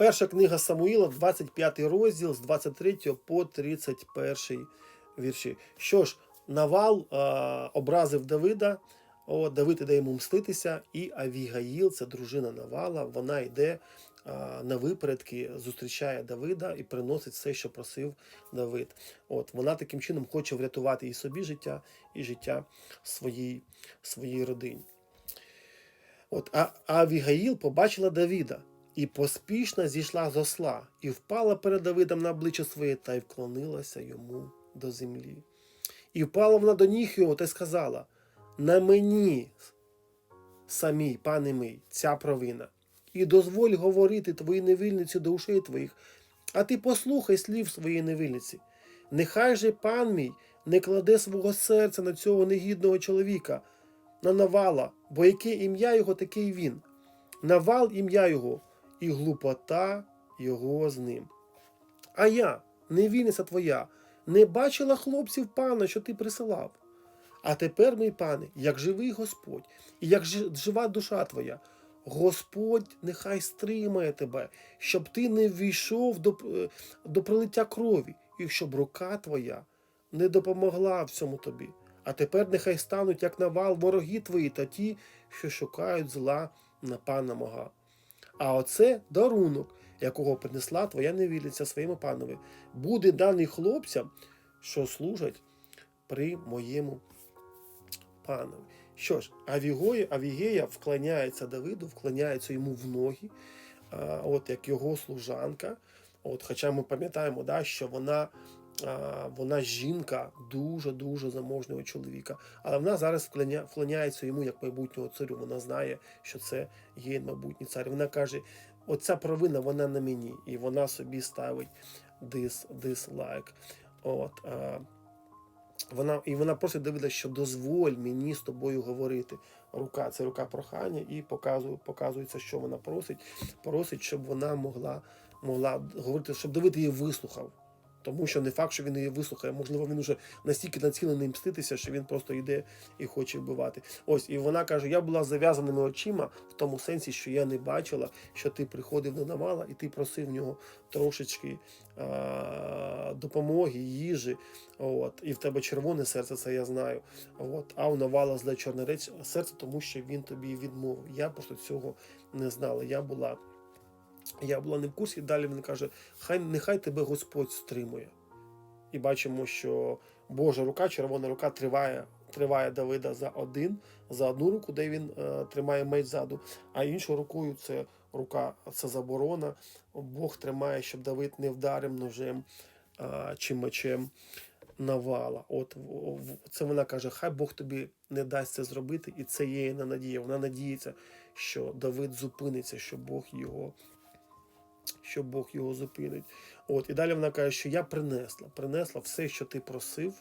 Перша книга Самуїла, 25 розділ з 23 по 31 вірші. Що ж, Навал е, образив Давида, о, Давид іде йому мститися, і Авігаїл, це дружина Навала, вона йде е, на випередки, зустрічає Давида і приносить все, що просив Давид. От, вона таким чином хоче врятувати і собі життя, і життя своїй, своїй родині. От, а Авігаїл побачила Давіда і поспішно зійшла з осла, і впала перед Давидом на обличчя своє та й вклонилася йому до землі. І впала вона до ніг його та й сказала: На мені, самій, пане мій, ця провина, і дозволь говорити твої невільниці до ушей твоїх, а ти послухай слів своєї невільниці. Нехай же пан мій не кладе свого серця на цього негідного чоловіка, на навала, бо яке ім'я його, таке й він. Навал ім'я його, і глупота його з ним. А я, невільниця твоя, не бачила хлопців пана, що ти присилав. А тепер, мій пане, як живий Господь, і як жива душа твоя, Господь нехай стримає тебе, щоб ти не ввійшов до, е, до пролиття крові, і щоб рука твоя не допомогла всьому тобі. А тепер нехай стануть, як навал, вороги твої та ті, що шукають зла на пана мого. А оце дарунок, якого принесла твоя невільниця своєму панові, буде даний хлопцям, що служать при моєму панові. Що ж, Авігоя, Авігея вклоняється Давиду, вклоняється йому в ноги, от як його служанка. От, хоча ми пам'ятаємо, да, що вона, вона жінка дуже-дуже заможного чоловіка. Але вона зараз вклоняється йому як майбутнього царю. Вона знає, що це є майбутній цар. Вона каже: оця провина вона на мені, і вона собі ставить дис, дислайк. От, а, вона, і вона просить Давида, що дозволь мені з тобою говорити. Рука це рука прохання, і показує, показується, що вона просить. Просить, щоб вона могла, могла говорити, щоб Давид її вислухав. Тому що не факт, що він її вислухає. Можливо, він уже настільки націлений мститися, що він просто йде і хоче вбивати. Ось, і вона каже: я була зав'язаними очима в тому сенсі, що я не бачила, що ти приходив до Навала, і ти просив в нього трошечки а, допомоги, їжі. От, і в тебе червоне серце, це я знаю. От, а у Навала зле чорне серце, тому що він тобі відмовив. Я просто цього не знала. Я була. Я була не в курсі, далі він каже: хай нехай тебе Господь стримує. І бачимо, що Божа рука, червона рука триває, триває Давида за один, за одну руку, де він е, тримає меч ззаду, а іншою рукою це рука, це заборона. Бог тримає, щоб Давид не вдарив ножем е, чи мечем навала. От це вона каже: хай Бог тобі не дасть це зробити, і це є її надія. Вона надіється, що Давид зупиниться, що Бог його що Бог його зупинить. От, і далі вона каже, що я принесла, принесла все, що ти просив,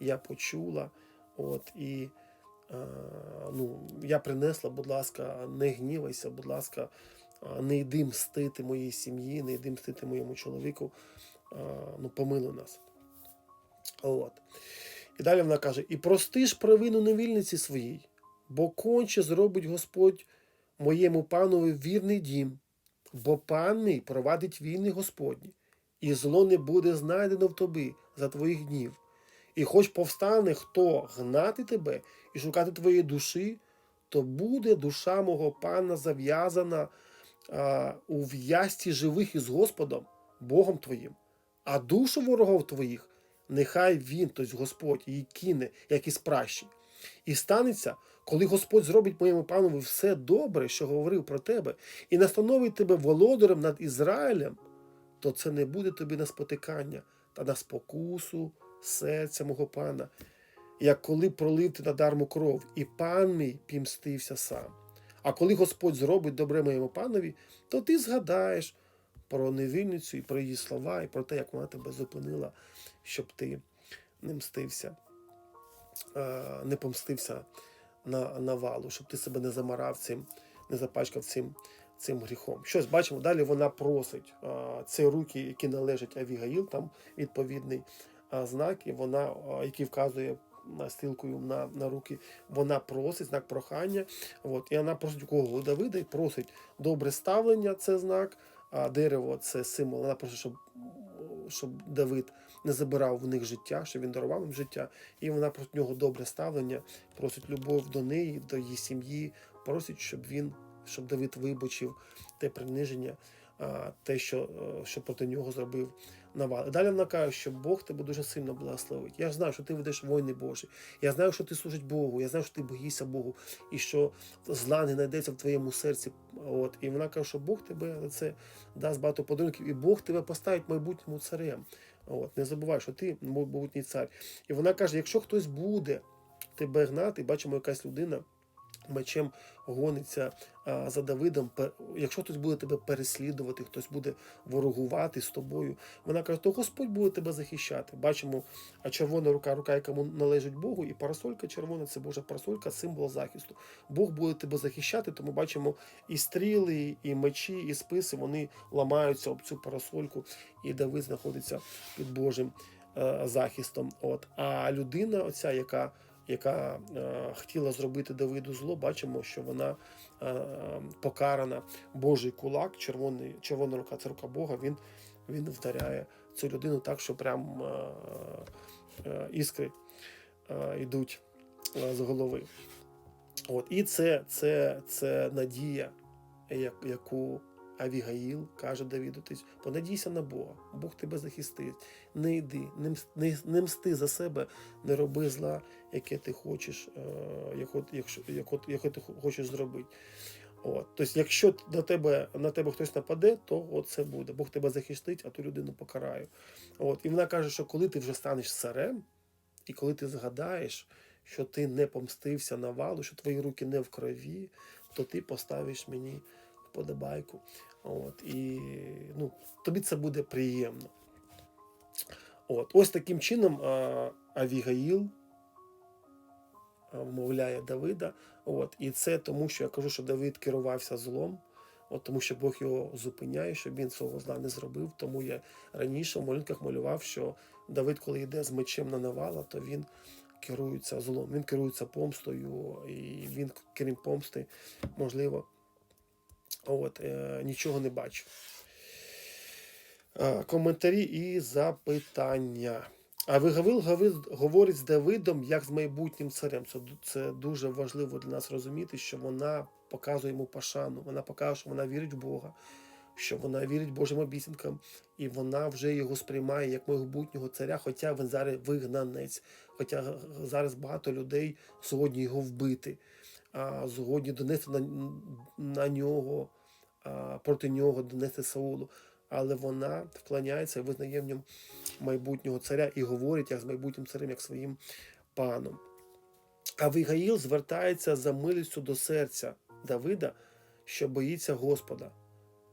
я почула. От, і е, ну, я принесла, будь ласка, не гнівайся, будь ласка, е, не йди мстити моїй сім'ї, не йди мстити моєму чоловіку. Е, ну, помилуй нас. От. І далі вона каже: І прости ж провину невільниці своїй, бо конче зробить Господь моєму панові вірний дім, бо пан мій провадить війни Господні, і зло не буде знайдено в тобі за твоїх днів. І хоч повстане хто гнати тебе і шукати твоєї душі, то буде душа мого пана зав'язана а, у в'язці живих із Господом, Богом твоїм, а душу ворогов твоїх нехай він, тобто Господь, її кине, як із пращі. І станеться, коли Господь зробить моєму панові все добре, що говорив про тебе, і настановить тебе володарем над Ізраїлем, то це не буде тобі на спотикання та на спокусу серця мого пана, як коли пролив ти надармо кров, і пан мій пімстився сам. А коли Господь зробить добре моєму панові, то ти згадаєш про невільницю і про її слова, і про те, як вона тебе зупинила, щоб ти не мстився, не помстився на навалу, щоб ти себе не замарав цим, не запачкав цим, цим гріхом. Щось бачимо, далі вона просить е, це руки, які належать Авігаїл, там відповідний е, знак, і вона, е, який вказує на стрілкою на, на руки, вона просить знак прохання. От, і вона просить у кого Давида і просить добре ставлення, це знак. а дерево це символ. Вона просто щоб, щоб Давид не забирав в них життя, щоб він дарував їм життя. І вона про нього добре ставлення, просить любов до неї, до її сім'ї, просить, щоб він, щоб Давид вибачив те приниження, те, що, е, що проти нього зробив Навал. Далі вона каже, що Бог тебе дуже сильно благословить. Я ж знаю, що ти ведеш війни Божі. Я знаю, що ти служиш Богу, я знаю, що ти боїшся Богу, і що зла не знайдеться в твоєму серці. От. І вона каже, що Бог тебе за це дасть багато подарунків, і Бог тебе поставить майбутньому царем. От. Не забувай, що ти майбутній цар. І вона каже: якщо хтось буде тебе гнати, бачимо, якась людина. Мечем гониться за Давидом. Якщо хтось буде тебе переслідувати, хтось буде ворогувати з тобою, вона каже, то Господь буде тебе захищати. Бачимо, а червона рука, рука, якому належить Богу, і парасолька червона це Божа парасолька, символ захисту. Бог буде тебе захищати, тому бачимо і стріли, і мечі, і списи вони ламаються об цю парасольку, і Давид знаходиться під Божим е, захистом. От. А людина, оця, яка яка е, хотіла зробити Давиду зло, бачимо, що вона е, покарана. Божий кулак, червоний, червона рука, це рука Бога, він, він вдаряє цю людину так, що прям е, іскри йдуть з голови. От. І це, це, це надія, яку Авігаїл каже Давіду, ти понадійся на Бога, Бог тебе захистить. Не йди, не, мсти за себе, не роби зла, яке ти хочеш, е, яке ти хочеш зробити. От. Тобто, якщо на тебе, на тебе хтось нападе, то це буде. Бог тебе захистить, а ту людину покарає. От. І вона каже, що коли ти вже станеш царем, і коли ти згадаєш, що ти не помстився на валу, що твої руки не в крові, то ти поставиш мені вподобайку. От, і ну, тобі це буде приємно. От, ось таким чином Авігаїл вмовляє Давида. От, і це тому, що я кажу, що Давид керувався злом. От тому що Бог його зупиняє, щоб він цього зла не зробив. Тому я раніше в молитвах малював, що Давид, коли йде з мечем на навала, то він керується злом, він керується помстою, і він, крім помсти, можливо, от, е, нічого не бачив. Е, коментарі і запитання. А Вигавил говорить з Давидом як з майбутнім царем. Це, це дуже важливо для нас розуміти, що вона показує йому пошану. Вона показує, що вона вірить в Бога, що вона вірить Божим обіцянкам, і вона вже його сприймає як майбутнього царя, хоча він зараз вигнанець. Хоча зараз багато людей сьогодні його вбити, згодні донести на, на нього, проти нього донести Саулу. Але вона вклоняється і визнає в ньому майбутнього царя і говорить як з майбутнім царем, як своїм паном. А Вигаїл звертається за милістю до серця Давида, що боїться Господа.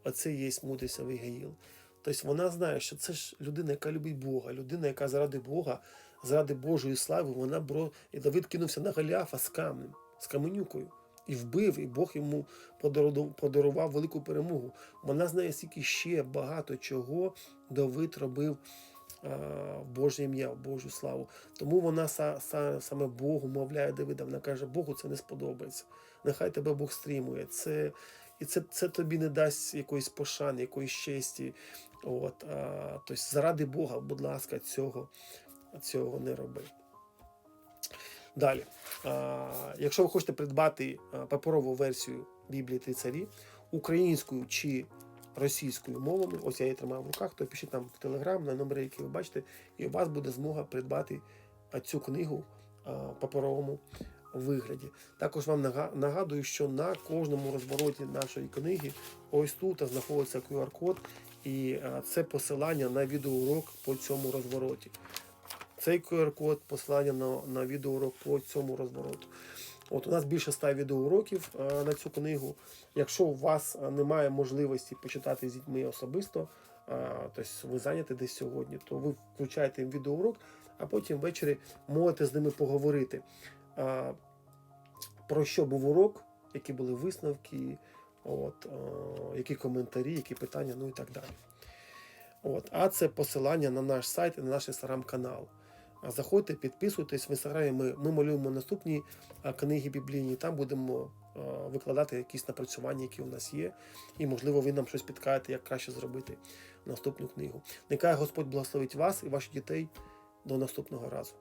Оце є мудрість Авігаїл. Тобто вона знає, що це ж людина, яка любить Бога, людина, яка заради Бога, заради Божої слави, вона бро. І Давид кинувся на Голіафа з камнем, з каменюкою. І вбив, і Бог йому подарував, велику перемогу. Вона знає, скільки ще багато чого Давид робив в Боже ім'я, в Божу славу. Тому вона са, са, саме Богу мовляє Давида. Вона каже, Богу це не сподобається. Нехай тебе Бог стримує. Це, і це, це тобі не дасть якоїсь пошани, якоїсь честі. От, а, тобто, заради Бога, будь ласка, цього, цього не роби. Далі. А, якщо ви хочете придбати паперову версію Біблії Три царі українською чи російською мовами, ось я її тримаю в руках, то пишіть нам в Телеграм на номери, які ви бачите, і у вас буде змога придбати цю книгу в паперовому вигляді. Також вам нагадую, що на кожному розвороті нашої книги ось тут знаходиться QR-код, і це посилання на відеоурок по цьому розвороті. Цей QR-код посилання на, на відеоурок по цьому розвороту. От у нас більше 100 відеоуроків е, на цю книгу. Якщо у вас е, немає можливості почитати з дітьми особисто, тобто ви зайняті десь сьогодні, то ви включаєте відеоурок, а потім ввечері можете з ними поговорити. е, Про що був урок, які були висновки, от, е, які коментарі, які питання, ну і так далі. От. А це посилання на наш сайт і на наш інстаграм-канал. А Заходьте, підписуйтесь в інстаграмі. Ми, ми малюємо наступні книги біблійні. Там будемо е, викладати якісь напрацювання, які у нас є, і, можливо, ви нам щось підкажете, як краще зробити наступну книгу. Нехай Господь благословить вас і ваших дітей до наступного разу.